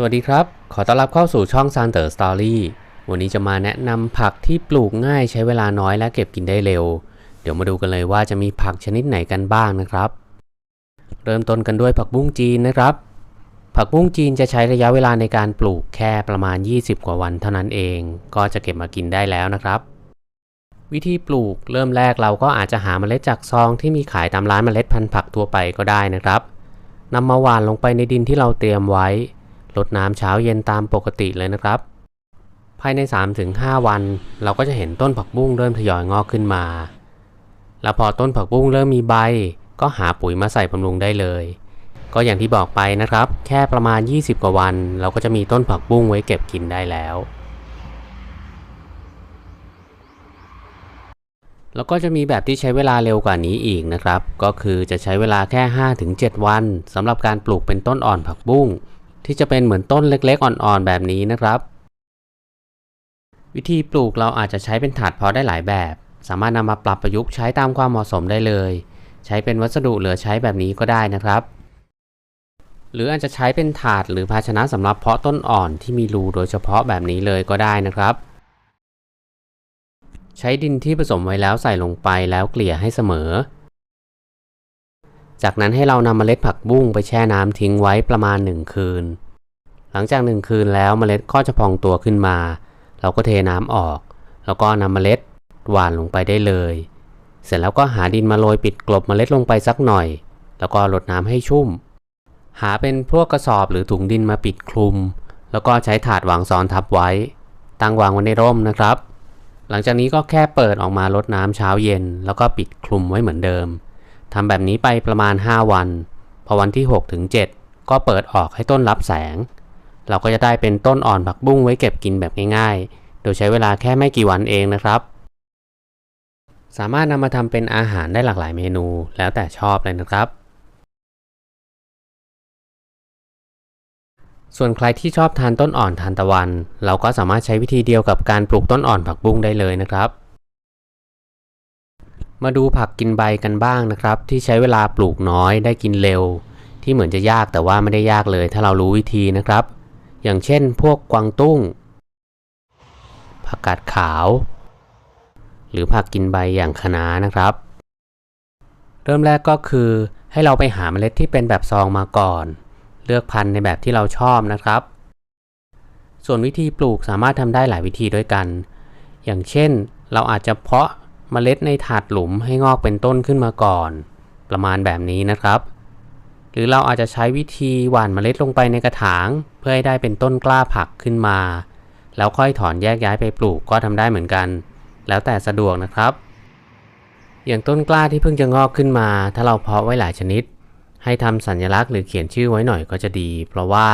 สวัสดีครับ ขอต้อนรับเข้าสู่ช่อง s a n t e r Story วันนี้จะมาแนะนำผักที่ปลูกง่ายใช้เวลาน้อยและเก็บกินได้เร็ว เดี๋ยวมาดูกันเลยว่าจะมีผักชนิดไหนกันบ้างนะครับ เริ่มต้นกันด้วยผักบุ้งจีนนะครับ ผักบุ้งจีนจะใช้ระยะเวลาในการปลูกแค่ประมาณ 20 กว่าวันเท่านั้นเอง ก็จะเก็บมากินได้แล้วนะครับ วิธีปลูกเริ่มแรกเราก็อาจจะหาเมล็ดจากซองที่มีขายตามร้านเมล็ดพันธุ์ผักทั่วไปก็ได้นะครับนำมาหว่านลงไปในดินที่เราเตรียมไว้ รดน้ำเช้าเย็นตามปกติเลยนะครับ ภายใน 3-5 วัน เราก็จะเห็นต้นผักบุ้งเริ่มทยอยงอกขึ้นมา แล้วพอต้นผักบุ้งเริ่มมีใบ ก็หาปุ๋ยมาใส่บำรุงได้เลย ก็อย่างที่บอกไปนะครับ แค่ประมาณ 20 กว่าวัน เราก็จะมีต้นผักบุ้งไว้เก็บกินได้แล้วแล้วก็จะมีแบบที่ใช้เวลาเร็วกว่านี้อีกนะครับ ก็คือจะใช้เวลาแค่ 5-7 วันสำหรับการปลูกเป็นต้นอ่อนผักบุ้ง ที่จะเป็นเหมือนต้นเล็กๆอ่อนๆแบบนี้นะครับ วิธีปลูกเราอาจจะใช้เป็นถาดเพาะได้หลายแบบ สามารถนำมาปรับประยุกต์ใช้ตามความเหมาะสมได้เลย ใช้เป็นวัสดุเหลือใช้แบบนี้ก็ได้นะครับ หรืออาจจะใช้เป็นถาดหรือภาชนะสำหรับเพาะต้นอ่อนที่มีรูโดยเฉพาะแบบนี้เลยก็ได้นะครับ ใช้ดินที่ผสมไว้แล้วใส่ลงไปแล้วเกลี่ยให้เสมอ จากนั้นให้เรานำเมล็ดผักบุ้งไปแช่น้ำทิ้งไว้ประมาณ 1 คืน หลังจาก 1 คืนแล้วเมล็ดก็จะพองตัวขึ้นมา เราก็เทน้ำออก แล้วก็นำเมล็ดหว่านลงไปได้เลย เสร็จแล้วก็หาดินมาโรยปิดกลบเมล็ดลงไปสักหน่อย แล้วก็รดน้ำให้ชุ่ม หาเป็นพวกกระสอบหรือถุงดินมาปิดคลุม แล้วก็ใช้ถาดวางซ้อนทับไว้ ตั้งวางไว้ในร่มนะครับ หลังจากนี้ก็แค่เปิดออกมารดน้ำเช้าเย็น แล้วก็ปิดคลุมไว้เหมือนเดิม ทำแบบนี้ไปประมาณ 5 วัน พอวันที่ 6 ถึง 7 ก็เปิดออกให้ต้นรับแสง เราก็จะได้เป็นต้นอ่อนผักบุ้งไว้เก็บกินแบบง่ายๆ โดยใช้เวลาแค่ไม่กี่วันเองนะครับ สามารถนำมาทำเป็นอาหารได้หลากหลายเมนูแล้วแต่ชอบเลยนะครับ ส่วนใครที่ชอบทานต้นอ่อนทานตะวัน เราก็สามารถใช้วิธีเดียวกับการปลูกต้นอ่อนผักบุ้งได้เลยนะครับ มาดูผักกินใบกันบ้างนะครับ ที่ใช้เวลาปลูกน้อยได้กินเร็ว ที่เหมือนจะยากแต่ว่าไม่ได้ยากเลย ถ้าเรารู้วิธีนะครับ อย่างเช่น พวกกวางตุ้ง ผักกาดขาว หรือผักกินใบอย่างคะน้านะครับ เริ่มแรกก็คือให้เราไปหาเมล็ดที่เป็นแบบซองมาก่อน เลือกพันธุ์ในแบบที่เราชอบนะครับ ส่วนวิธีปลูกสามารถทำได้หลายวิธีด้วยกัน อย่างเช่น เราอาจจะเพาะ เมล็ดในถาดหลุมให้งอกเป็นต้นขึ้นมาก่อน ประมาณแบบนี้นะครับ หรือเราอาจจะใช้วิธีหว่านเมล็ดลงไปในกระถาง เพื่อให้ได้เป็นต้นกล้าผักขึ้นมา แล้วค่อยถอนแยกย้ายไปปลูกก็ทำได้เหมือนกัน แล้วแต่สะดวกนะครับ อย่างต้นกล้าที่เพิ่งจะงอกขึ้นมา ถ้าเราเพาะไว้หลายชนิด ให้ทำสัญลักษณ์หรือเขียนชื่อไว้หน่อยก็จะดี เพราะว่า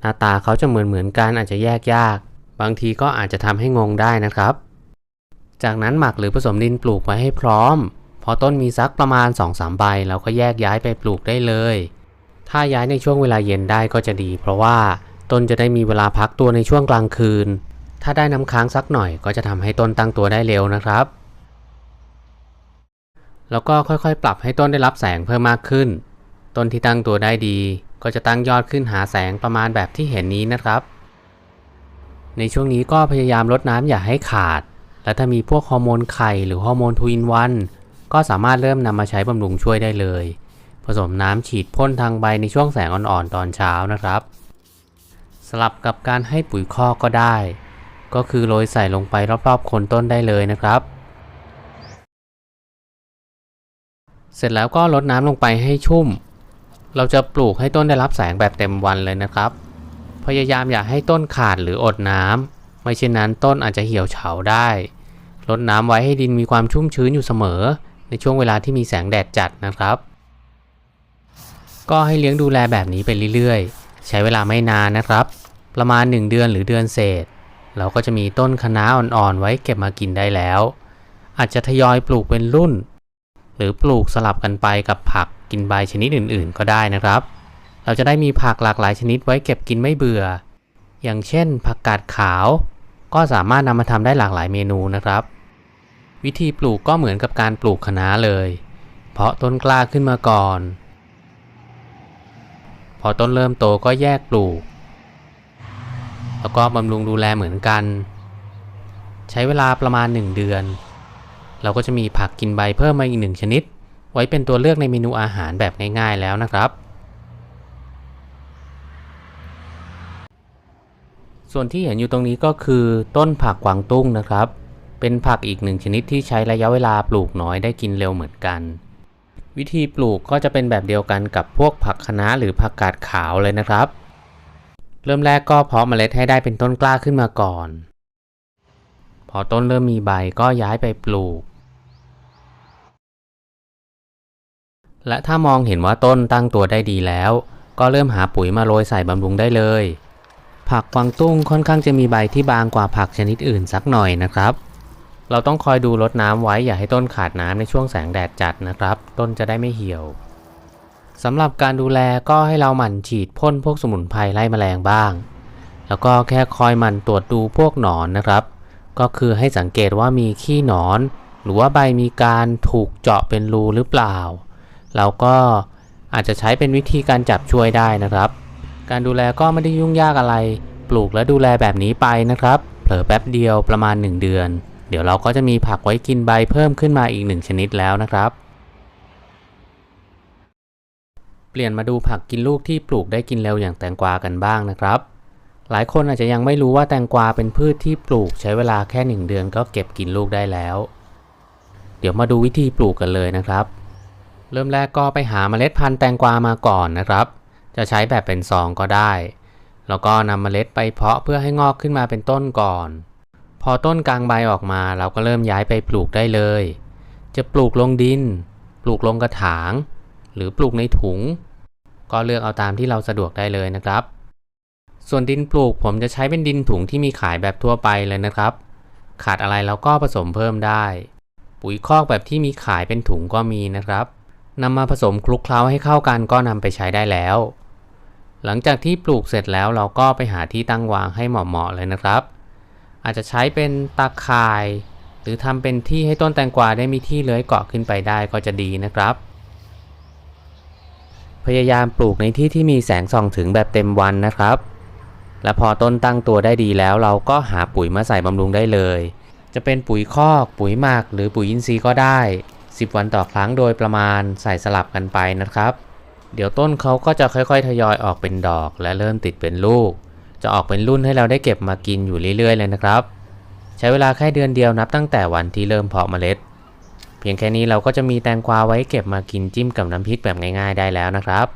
หน้าตาเขาจะเหมือนเหมือนกันอาจจะแยกยาก บางทีก็อาจจะทำให้งงได้นะครับ จากนั้นหมักหรือผสมดินปลูกไว้ให้พร้อม พอต้นมีสักประมาณ 2-3 ใบเราก็แยกย้ายไปปลูกได้เลย ถ้าย้ายในช่วงเวลาเย็นได้ก็จะดี เพราะว่าต้นจะได้มีเวลาพักตัวในช่วงกลางคืน ถ้าได้น้ำค้างสักหน่อยก็จะทำให้ต้นตั้งตัวได้เร็วนะครับ แล้วก็ค่อยๆ ปรับให้ต้นได้รับแสงเพิ่มมากขึ้น ต้นที่ตั้งตัวได้ดี ก็จะตั้งยอดขึ้นหาแสงประมาณแบบที่เห็นนี้นะครับ ในช่วงนี้ก็พยายามลดน้ำอย่าให้ขาด และถ้ามีพวกฮอร์โมนไข่หรือฮอร์โมนทูอินวันก็สามารถเริ่มนำมาใช้บำรุงช่วยได้เลย ผสมน้ำฉีดพ่นทางใบในช่วงแสงอ่อนๆ ตอนเช้านะครับ สลับกับการให้ปุ๋ยคอกก็ได้ ก็คือโรยใส่ลงไปรอบๆโคนต้นได้เลยนะครับ เสร็จแล้วก็ลดน้ำลงไปให้ชุ่ม เราจะปลูกให้ต้นได้รับแสงแบบเต็มวันเลยนะครับ พยายามอย่าให้ต้นขาดหรืออดน้ำไม่เช่นนั้นต้นอาจจะเหี่ยวเฉาได้ ลดน้ำไว้ให้ดินมีความชุ่มชื้นอยู่เสมอ ในช่วงเวลาที่มีแสงแดดจัดนะครับ ก็ให้เลี้ยงดูแลแบบนี้ไปเรื่อยๆ ใช้เวลาไม่นานนะครับ ประมาณ 1 เดือนหรือเดือนเศษ เราก็จะมีต้นคะน้าอ่อนๆไว้เก็บมากินได้แล้ว อาจจะทยอยปลูกเป็นรุ่น หรือปลูกสลับกันไปกับผักกินใบชนิดอื่นๆ ก็ได้นะครับ เราจะได้มีผักหลากหลายชนิดไว้เก็บกินไม่เบื่อ อย่างเช่น ผักกาดขาว ก็สามารถนำมาทำได้หลากหลายเมนูนะครับ วิธีปลูกก็เหมือนกับการปลูกคะน้าเลย เพราะต้นกล้าขึ้นมาก่อน พอต้นเริ่มโตก็แยกปลูก แล้วก็บำรุงดูแลเหมือนกัน ใช้เวลาประมาณ 1 เดือน เราก็จะมีผักกินใบเพิ่มมาอีกหนึ่งชนิด ไว้เป็นตัวเลือกในเมนูอาหารแบบง่ายๆแล้วนะครับส่วนที่เห็นอยู่ตรงนี้ก็คือต้นผักกวางตุ้งนะครับ เป็นผักอีกหนึ่งชนิดที่ใช้ระยะเวลาปลูกน้อยได้กินเร็วเหมือนกัน วิธีปลูกก็จะเป็นแบบเดียวกันกับพวกผักคะน้าหรือผักกาดขาวเลยนะครับ เริ่มแรกก็เพาะเมล็ดให้ได้เป็นต้นกล้าขึ้นมาก่อน พอต้นเริ่มมีใบก็ย้ายไปปลูก และถ้ามองเห็นว่าต้นตั้งตัวได้ดีแล้ว ก็เริ่มหาปุ๋ยมาโรยใส่บำรุงได้เลย ผักกวางตุ้งค่อนข้างจะมีใบที่บางกว่าผักชนิดอื่นสักหน่อยนะครับ เราต้องคอยดูรดน้ำไว้อย่าให้ต้นขาดน้ำในช่วงแสงแดดจัดนะครับ ต้นจะได้ไม่เหี่ยวสำหรับการดูแลก็ให้เราหมั่นฉีดพ่นพวกสมุนไพรไล่แมลงบ้าง แล้วก็แค่คอยหมั่นตรวจดูพวกหนอนนะครับ ก็คือให้สังเกตว่ามีขี้หนอน หรือว่าใบมีการถูกเจาะเป็นรูหรือเปล่า เราก็อาจจะใช้เป็นวิธีการจับช่วยได้นะครับ การดูแลก็ไม่ได้ยุ่งยากอะไร ปลูกและดูแลแบบนี้ไปนะครับ เผลอแป๊บเดียวประมาณ 1 เดือน เดี๋ยวเราก็จะมีผักไว้กินใบเพิ่มขึ้นมาอีกหนึ่งชนิดแล้วนะครับ เปลี่ยนมาดูผักกินลูกที่ปลูกได้กินเร็วอย่างแตงกวากันบ้างนะครับ หลายคนอาจจะยังไม่รู้ว่าแตงกวาเป็นพืชที่ปลูกใช้เวลาแค่ 1 เดือนก็เก็บกินลูกได้แล้ว เดี๋ยวมาดูวิธีปลูกกันเลยนะครับ เริ่มแรกก็ไปหาเมล็ดพันธุ์แตงกวามาก่อนนะครับ จะใช้แบบเป็นซองก็ได้ แล้วก็นำเมล็ดไปเพาะเพื่อให้งอกขึ้นมาเป็นต้นก่อน อต้นกลางใบออกมาเราก็เริ่มย้ายไปปลูกได้เลย จะปลูกลงดิน ปลูกลงกระถาง หรือปลูกในถุง ก็เลือกเอาตามที่เราสะดวกได้เลยนะครับ ส่วนดินปลูกผมจะใช้เป็นดินถุงที่มีขายแบบทั่วไปเลยนะครับ ขาดอะไรเราก็ผสมเพิ่มได้ ปุ๋ยคอกแบบที่มีขายเป็นถุงก็มีนะครับนำมาผสมคลุกเคล้าให้เข้ากันก็นำไปใช้ได้แล้ว หลังจากที่ปลูกเสร็จแล้วเราก็ไปหาที่ตั้งวางให้เหมาะๆเลยนะครับ อาจจะใช้เป็นตาข่าย หรือทำเป็นที่ให้ต้นแตงกวาได้มีที่เลื้อยเกาะขึ้นไปได้ก็จะดีนะครับ พยายามปลูกในที่ที่มีแสงส่องถึงแบบเต็มวันนะครับ และพอต้นตั้งตัวได้ดีแล้ว เราก็หาปุ๋ยมาใส่บำรุงได้เลย จะเป็นปุ๋ยคอก ปุ๋ยหมัก หรือปุ๋ยอินทรีย์ก็ได้ 10 วันต่อครั้งโดยประมาณใส่สลับกันไปนะครับ เดี๋ยวต้นเขาก็จะค่อยๆ ทยอยออกเป็นดอก และเริ่มติดเป็นลูก จะออกเป็นรุ่นให้เราได้เก็บมากินอยู่เรื่อยๆเลยนะครับ ใช้เวลาแค่เดือนเดียวนับตั้งแต่วันที่เริ่มเพาะเมล็ด เพียงแค่นี้เราก็จะมีแตงกวาไว้เก็บมากินจิ้มกับน้ำพริกแบบง่าย ๆ ได้แล้วนะครับ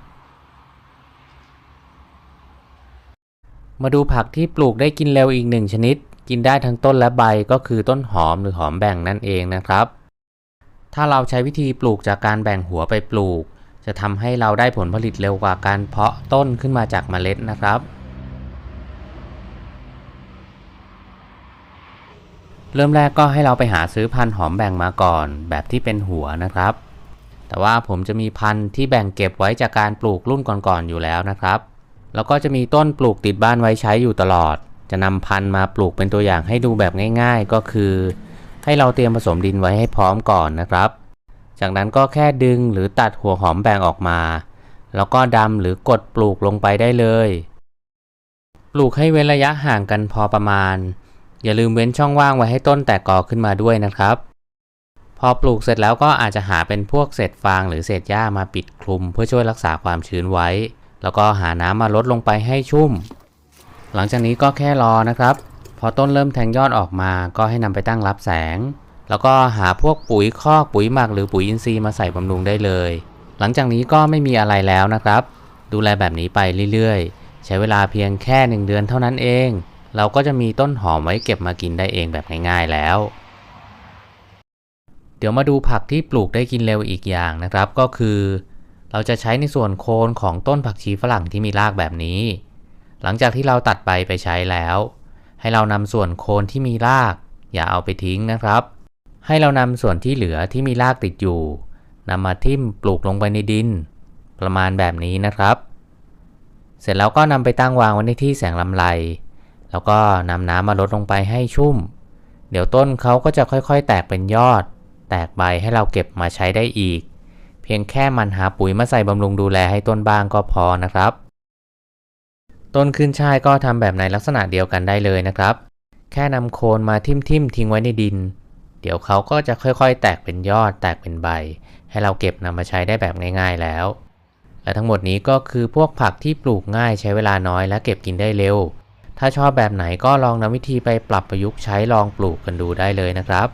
มาดูผักที่ปลูกได้กินเร็วอีกหนึ่งชนิด กินได้ทั้งต้นและใบก็คือต้นหอมหรือหอมแบ่งนั่นเองนะครับ ถ้าเราใช้วิธีปลูกจากการแบ่งหัวไปปลูก จะทำให้เราได้ผลผลิตเร็วกว่าการเพาะต้นขึ้นมาจากเมล็ดนะครับ เริ่มแรกก็ให้เราไปหาซื้อพันธุ์หอมแบ่งมาก่อน แบบที่เป็นหัวนะครับ แต่ว่าผมจะมีพันธุ์ที่แบ่งเก็บไว้จากการปลูกรุ่นก่อนๆอยู่แล้วนะครับ แล้วก็จะมีต้นปลูกติดบ้านไว้ใช้อยู่ตลอด จะนำพันธุ์มาปลูกเป็นตัวอย่างให้ดูแบบง่าย ๆ ก็คือ ให้เราเตรียมผสมดินไว้ให้พร้อมก่อนนะครับ จากนั้นก็แค่ดึงหรือตัดหัวหอมแบ่งออกมา แล้วก็ดำหรือกดปลูกลงไปได้เลย ปลูกให้เว้นระยะห่างกันพอประมาณ อย่าลืมเว้นช่องว่างไว้ให้ต้นแตกกอขึ้นมาด้วยนะครับ พอปลูกเสร็จแล้วก็อาจจะหาเป็นพวกเศษฟางหรือเศษหญ้ามาปิดคลุม เพื่อช่วยรักษาความชื้นไว้ แล้วก็หาน้ำมาลดลงไปให้ชุ่ม หลังจากนี้ก็แค่รอนะครับ พอต้นเริ่มแทงยอดออกมาก็ให้นำไปตั้งรับแสง แล้วก็หาพวกปุ๋ยคอกปุ๋ยหมักหรือปุ๋ยอินทรีย์มาใส่บำรุงได้เลย หลังจากนี้ก็ไม่มีอะไรแล้วนะครับ ดูแลแบบนี้ไปเรื่อยๆ ใช้เวลาเพียงแค่ 1 เดือนเท่านั้นเอง เราก็จะมีต้นหอมไว้เก็บมากินได้เองแบบง่ายๆแล้ว เดี๋ยวมาดูผักที่ปลูกได้กินเร็วอีกอย่างนะครับ ก็คือ เราจะใช้ในส่วนโคนของต้นผักชีฝรั่งที่มีรากแบบนี้ หลังจากที่เราตัดใบไปใช้แล้ว ให้เรานำส่วนโคนที่มีราก อย่าเอาไปทิ้งนะครับ ให้เรานำส่วนที่เหลือที่มีรากติดอยู่นำมาทิ่มปลูกลงไปในดิน ประมาณแบบนี้นะครับ เสร็จแล้วก็นำไปตั้งวางไว้ในที่แสงลำไร แล้วก็นำน้ำมาลดลงไปให้ชุ่ม เดี๋ยวต้นเขาก็จะค่อยๆ แตกเป็นยอด แตกใบให้เราเก็บมาใช้ได้อีก เพียงแค่มันหาปุ๋ยมาใส่บำรุงดูแลให้ต้นบ้างก็พอนะครับ ต้นขึ้นช่ายก็ทำแบบในลักษณะเดียวกันได้เลยนะครับ แค่นำโคนมาทิ่มทิมๆทิ้งไว้ในดิน เดี๋ยวเขาก็จะค่อยๆ แตกเป็นยอด แตกเป็นใบ ให้เราเก็บนำมาใช้ได้แบบง่าย ๆแล้วและทั้งหมดนี้ก็คือพวกผักที่ปลูกง่ายใช้เวลาน้อยและเก็บกินได้เร็ว ถ้าชอบแบบไหนก็ลองนำวิธีไปปรับประยุกต์ใช้ลองปลูกกันดูได้เลยนะครับ